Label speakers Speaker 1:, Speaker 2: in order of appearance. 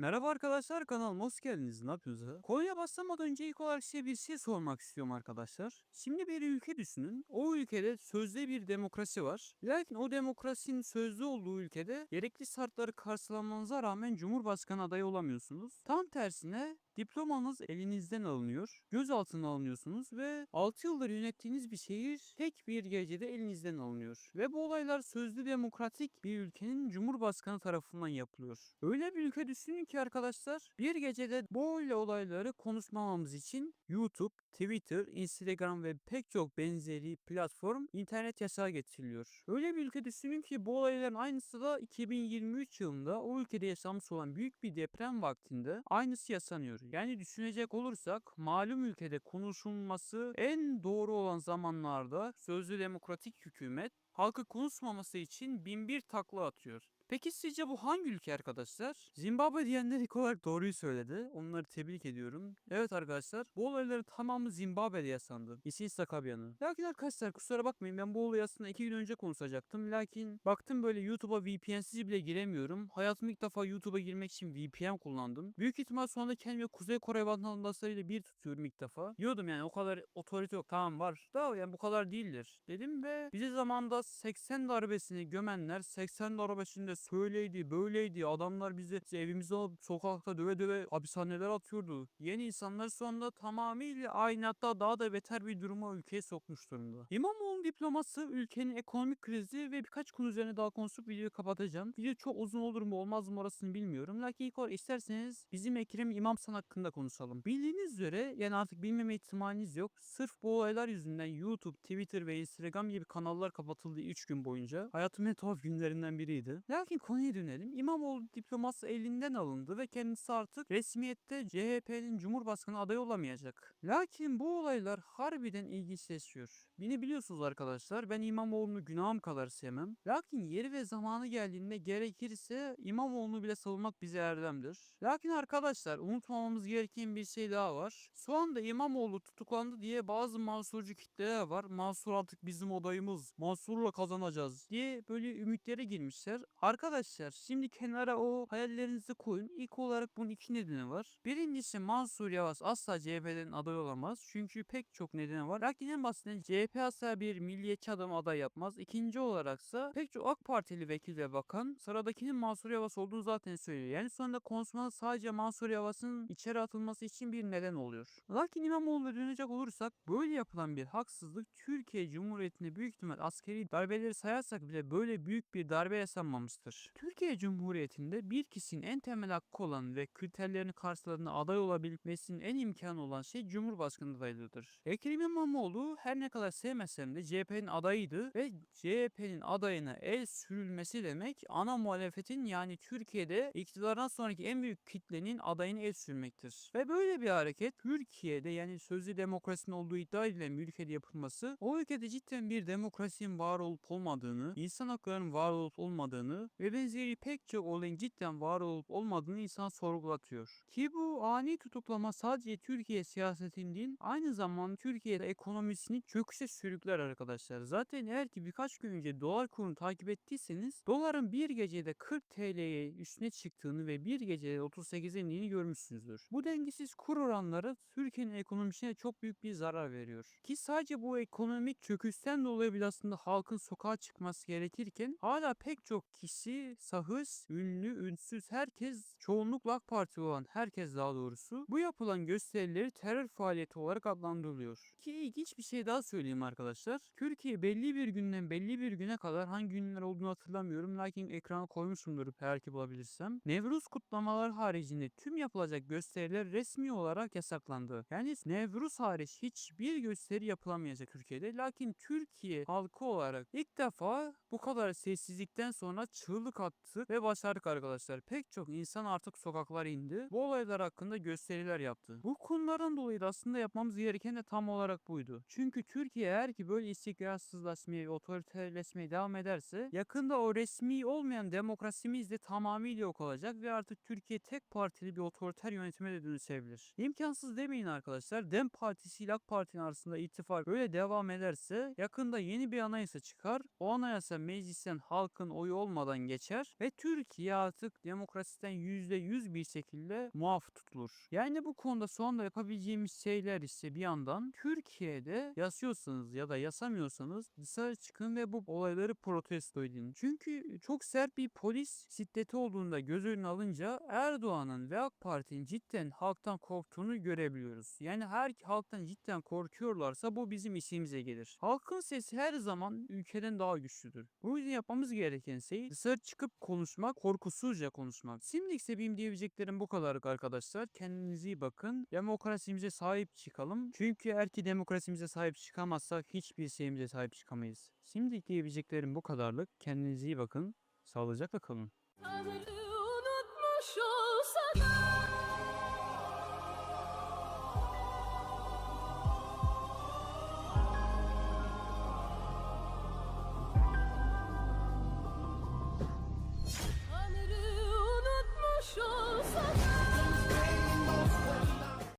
Speaker 1: Merhaba arkadaşlar kanalıma hoş geldiniz. Ne yapıyorsunuz? Konuya başlamadan önce ilk olarak size bir şey sormak istiyorum arkadaşlar. Şimdi bir ülke düşünün. O ülkede sözde bir demokrasi var. Lakin o demokrasinin sözlü olduğu ülkede gerekli şartları karşılamanıza rağmen Cumhurbaşkanı adayı olamıyorsunuz. Tam tersine Diplomanız elinizden alınıyor, gözaltına alınıyorsunuz ve 6 yıldır yönettiğiniz bir şehir tek bir gecede elinizden alınıyor. Ve bu olaylar sözlü demokratik bir ülkenin cumhurbaşkanı tarafından yapılıyor. Öyle bir ülke düşünün ki arkadaşlar bir gecede böyle olayları konuşmamamız için YouTube, Twitter, Instagram ve pek çok benzeri platform internet yasağı getiriliyor. Öyle bir ülke düşünün ki bu olayların aynısı da 2023 yılında o ülkede yaşanmış olan büyük bir deprem vaktinde aynısı yaşanıyor. Yani düşünecek olursak malum ülkede konuşulması en doğru olan zamanlarda sözlü demokratik hükümet halkı konuşmaması için bin bir takla atıyor. Peki sizce bu hangi ülke arkadaşlar? Zimbabwe diyenler ilk olarak doğruyu söyledi. Onları tebrik ediyorum. Evet arkadaşlar bu olayların tamamı Zimbabwe'de yaşandı. İşin Sakabya'nı. Lakin arkadaşlar kusura bakmayın ben bu olayı aslında iki gün önce konuşacaktım. Lakin baktım böyle YouTube'a VPN'siz bile giremiyorum. Hayatımda ilk defa YouTube'a girmek için VPN kullandım. Büyük ihtimal sonra kendimi Kuzey Kore vatandaşlarıyla bir tutuyorum ilk defa. Diyordum yani o kadar otorite yok. Tamam var da yani bu kadar değildir dedim ve bize zamanda 80 darbesini gömenler 80 darbesinde söyleydi böyleydi adamlar bizi evimize alıp sokakta döve döve hapishaneler atıyordu. Yeni insanlar şu anda tamamıyla aynı hatta daha da beter bir duruma ülkeye sokmuş durumda. İmamoğlu'nun diploması ülkenin ekonomik krizi ve birkaç konu üzerine daha konuşup videoyu kapatacağım. Video çok uzun olur mu olmaz mı orasını bilmiyorum. Lakin ilk olarak isterseniz bizim Ekrem İmamsan hakkında konuşalım. Bildiğiniz üzere yani artık bilmeme ihtimaliniz yok. Sırf bu olaylar yüzünden YouTube, Twitter ve Instagram gibi kanallar kapatıldı 3 gün boyunca. Hayatımın en tuhaf günlerinden biriydi. Lakin konuya dönelim. İmamoğlu diploması elinden alındı ve kendisi artık resmiyette CHP'nin Cumhurbaşkanı adayı olamayacak. Lakin bu olaylar harbiden ilginçleşiyor. Beni biliyorsunuz arkadaşlar ben İmamoğlu'nu günahım kadar sevmem. Lakin yeri ve zamanı geldiğinde gerekirse İmamoğlu'nu bile savunmak bize erdemdir. Lakin arkadaşlar unutmamamız gereken bir şey daha var. Şu anda İmamoğlu tutuklandı diye bazı mansurcu kitleler var. Mansur artık bizim odayımız. Mansur'la kazanacağız diye böyle ümitlere girmişler. Arkadaşlar şimdi kenara o hayallerinizi koyun. İlk olarak bunun iki nedeni var. Birincisi Mansur Yavaş asla CHP'den aday olamaz. Çünkü pek çok nedeni var. Lakin en basitinden CHP asla bir milliyetçi adam aday yapmaz. İkinci olaraksa pek çok AK Partili vekil ve bakan sıradakinin Mansur Yavaş olduğunu zaten söylüyor. Yani sonunda konuşmanın sadece Mansur Yavaş'ın içeri atılması için bir neden oluyor. Lakin İmamoğlu'na dönecek olursak böyle yapılan bir haksızlık Türkiye Cumhuriyeti'nde büyük ihtimal askeri darbeleri sayarsak bile böyle büyük bir darbe yaşanmamıştır. Türkiye Cumhuriyeti'nde bir kişinin en temel hakkı olan ve kriterlerini karşıladığında aday olabilmesinin en imkanı olan şey Cumhurbaşkanı adaylığıdır. Ekrem İmamoğlu her ne kadar sevmesem de CHP'nin adayıydı ve CHP'nin adayına el sürülmesi demek ana muhalefetin yani Türkiye'de iktidardan sonraki en büyük kitlenin adayına el sürmektir. Ve böyle bir hareket Türkiye'de yani sözlü demokrasinin olduğu iddia edilen bir ülkede yapılması o ülkede cidden bir demokrasinin var olup olmadığını, insan haklarının var olup olmadığını ve benzeri pek çok olayın cidden var olup olmadığını insan sorgulatıyor. Ki bu ani tutuklama sadece Türkiye siyasetinin değil aynı zamanda Türkiye'de ekonomisini çöküşe sürükler arkadaşlar. Zaten eğer ki birkaç gün önce dolar kurunu takip ettiyseniz doların bir gecede 40 TL'ye üstüne çıktığını ve bir gecede 38'e indiğini görmüşsünüzdür. Bu dengesiz kur oranları Türkiye'nin ekonomisine çok büyük bir zarar veriyor. Ki sadece bu ekonomik çöküşten dolayı bile aslında halkın sokağa çıkması gerekirken hala pek çok kişi, sahıs, ünlü, ünsüz herkes, çoğunlukla AK Parti olan herkes daha doğrusu bu yapılan gösterileri terör faaliyeti olarak adlandırılıyor. Ki ilginç bir şey daha söyleyeyim arkadaşlar. Türkiye belli bir günden belli bir güne kadar hangi günler olduğunu hatırlamıyorum. Lakin ekrana koymuşumdur eğer ki bulabilirsem. Nevruz kutlamalar haricinde tüm yapılacak gösteriler resmi olarak yasaklandı. Yani Nevruz hariç hiçbir gösteri yapılamayacak Türkiye'de. Lakin Türkiye halkı olarak ilk defa bu kadar sessizlikten sonra çığlık attık ve başardık arkadaşlar. Pek çok insan artık sokaklara indi. Bu olaylar hakkında gösteriler yaptı. Bu konulardan dolayı da aslında yapmamız gereken de tam olarak buydu. Çünkü Türkiye eğer ki böyle istikrarsızlaşmaya ve otoriterleşmeye devam ederse yakında o resmi olmayan demokrasimiz de tamamıyla yok olacak ve artık Türkiye tek partili bir otoriter yönetime de dönüşebilir. İmkansız demeyin arkadaşlar. Dem Partisi ile AK Parti'nin arasında ittifak böyle devam ederse yakında yeni bir anayasa çıkar. O anayasa meclisten halkın oyu olmadan geçer ve Türkiye artık demokrasiden %100 bir şekilde muaf tutulur. Yani bu konuda anda yapabileceğimiz şeyler ise bir yandan Türkiye'de yasıyorsanız ya da yasamıyorsanız dışarı çıkın ve bu olayları protesto edin. Çünkü çok sert bir polis şiddeti olduğunda göz önüne alınca Erdoğan'ın ve AK Parti'nin cidden halktan korktuğunu görebiliyoruz. Yani her halktan cidden korkuyorlarsa bu bizim işimize gelir. Halkın sesi her zaman ülkeden daha güçlüdür. Bu yüzden yapmamız gereken şey dışarı çıkıp konuşmak, korkusuzca konuşmak. Şimdi ise benim diyebileceklerim bu kadarlık arkadaşlar. Kendinize iyi bakın. Demokrasimize sahip çıkalım. Çünkü eğer ki demokrasimize sahip çıkamazsak hiçbir şeyimize sahip çıkamayız. Şimdi diyebileceklerim bu kadarlık. Kendinize iyi bakın. Sağlıcakla kalın.
Speaker 2: Tanrı unutmuş ol